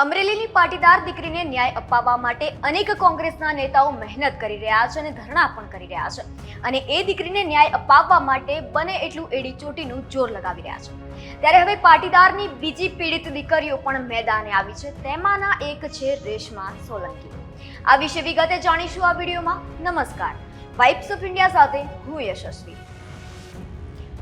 અમરેલીની પાટીદાર દીકરીને ન્યાય અપાવવા માટે અનેક કોંગ્રેસના નેતાઓ મહેનત કરી રહ્યા છે અને ધરણા પણ કરી રહ્યા છે. અને એ દીકરીને ન્યાય અપાવવા માટે બને એટલું એડી ચોટીનું જોર લગાવી રહ્યા છે. ત્યારે હવે પાટીદારની બીજી પીડિત દીકરીઓ પણ મેદાને આવી છે. તેમાંના એક છે રેશમા સોલંકી. આ વિશે વિગતે જાણીશું આ વિડીયોમાં. નમસ્કાર. વાઇબ્સ ઓફ ઇન્ડિયા સાથે હું યશસ્વી.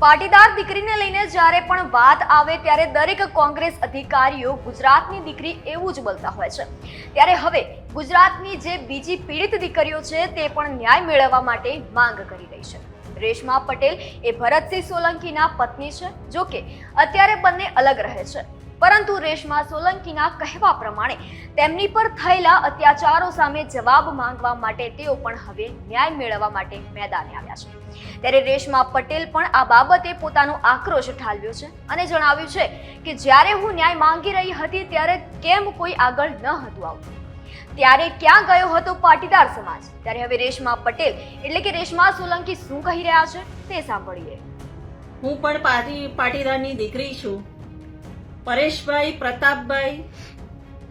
પાટીદાર દીકરીને લઈને જ્યારે પણ વાત આવે ત્યારે દરેક કોંગ્રેસ અધિકારીઓ ગુજરાતની દીકરી એવું જ બોલતા હોય છે. ત્યારે હવે ગુજરાતની જે બીજી પીડિત દીકરીઓ છે તે પણ ન્યાય મેળવવા માટે માંગ કરી રહી છે. રેશમા પટેલ એ ભરતસિંહ સોલંકીના પત્ની છે જો કે અત્યારે બંને અલગ રહે છે. પરંતુ રેશમા સોલંકીના કહેવા પ્રમાણે તેમની પર થયેલા અત્યાચારો સામે જવાબ માંગવા માટે તેઓ પણ હવે ન્યાય મેળવવા માટે મેદાને આવ્યા છે. ત્યારે રેશમા પટેલ પણ આ બાબતે પોતાનો આક્રોશ ઠાલવ્યો છે અને જણાવ્યું છે કે જ્યારે હું ન્યાય માંગી રહી હતી ત્યારે કેમ કોઈ આગળ ન હતું આવતું. ત્યારે ક્યાં ગયો હતો પાટીદાર સમાજ? ત્યારે હવે રેશમા પટેલ એટલે કે રેશમા સોલંકી શું કહી રહ્યા છે તે સાંભળીએ. હું પણ પાટી પાટીદારની દીકરી છું. પરેશભાઈ, પ્રતાપભાઈ,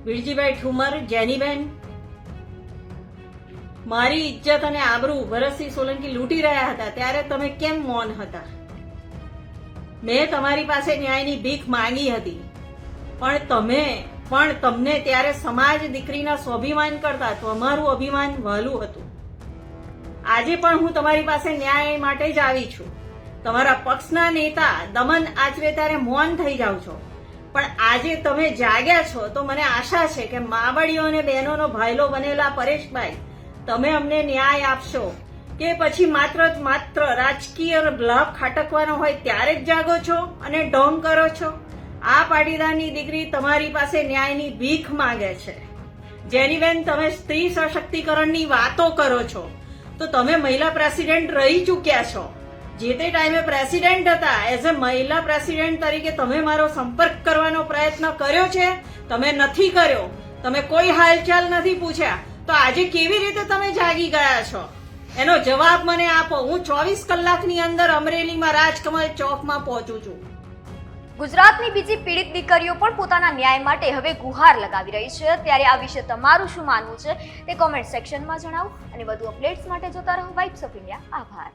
વિરજીભાઈ ઠુમર, જેનીબેન, મારી ઇજ્જત અને આબરૂ ભરતસિંહ સોલંકી લૂંટી રહ્યા હતા. ત્યારે તમે કેમ મૌન હતા? મેં તમારી પાસે ન્યાયની ભીખ માંગી હતી. પણ તમે, પણ તમને ત્યારે સમાજ દીકરીના સ્વાભિમાન કરતા તમારું અભિમાન વહાલું હતું. આજે પણ હું તમારી પાસે ન્યાય માટે જ આવી છું. તમારા પક્ષના નેતા દમન આચરે ત્યારે મૌન થઈ જાવ છો. પણ આજે તમે જાગ્યા છો તો મને આશા છે કે માવડીઓ અને બહેનોનો ભાઈલો બનેલા પરેશભાઈ, તમે અમને ન્યાય આપશો. કે પછી માત્ર માત્ર રાજકીય લાભ ખાટકવાનો હોય ત્યારે જ જાગો છો અને ઢોંગ કરો છો? આ પાટીદારની દીકરી તમારી પાસે ન્યાયની ભીખ માંગે છે. જેની બેન તમે સ્ત્રી સશક્તિકરણની વાતો કરો છો. તો તમે મહિલા પ્રેસિડેન્ટ રહી ચૂક્યા છો. જે તે ટાઈમે પ્રેસિડેન્ટ હતા એઝ અ મહિલા પ્રેસિડેન્ટ તરીકે તમે મારો સંપર્ક કરવાનો પ્રયત્ન કર્યો છે? તમે નથી કર્યો. તમે કોઈ હાલચાલ નથી પૂછ્યા. તો આજે કેવી રીતે તમે જાગી ગયા છો? એનો જવાબ મને આપો. હું ચોવીસ કલાકની અંદર અમરેલીમાં રાજકમલ ચોકમાં પહોંચું છું. ગુજરાતની બીજી પીડિત દીકરીઓ પણ પોતાના ન્યાય માટે હવે ગુહાર લગાવી રહી છે. ત્યારે આ વિશે તમારું શું માનવું છે તે કોમેન્ટ સેક્શનમાં જણાવો અને વધુ અપડેટ્સ માટે જોતા રહો વાઇબ્સ ઓફ ઇન્ડિયા આભાર.